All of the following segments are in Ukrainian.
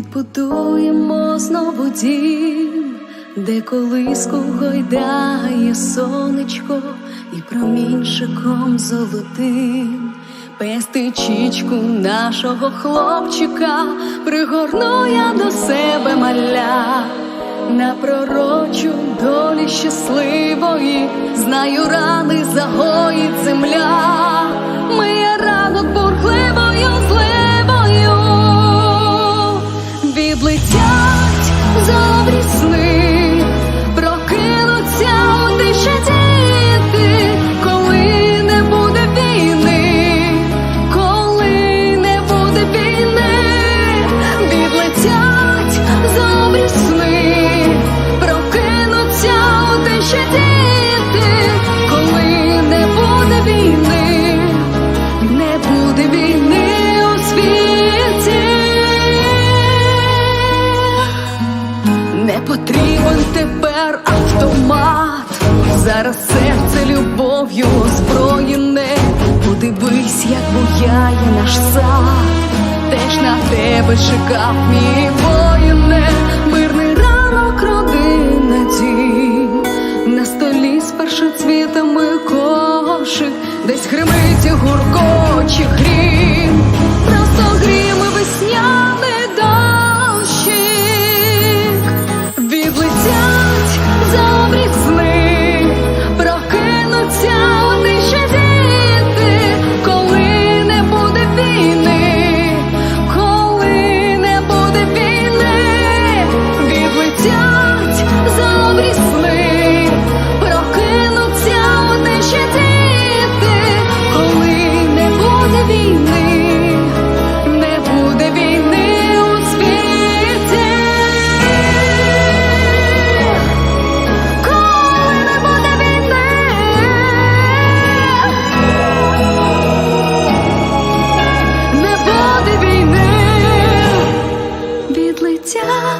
Будуємо знову дім, де колиску гойдає сонечко і промінчиком золотим. Пестичічку нашого хлопчика пригорну я до себе маля, на пророчу долі щасливої, знаю рани загоїть земля, у коли не буде війни, не буде війни у світі. Не потрібен тепер автомат. Зараз серце любов'ю озброєне. Подивись, як буяє наш сад. Теж на тебе чекав мій воїне. Мирний ранок родина. mejor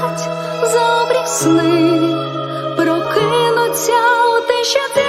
відлетять добрі сни, прокинуться у тиші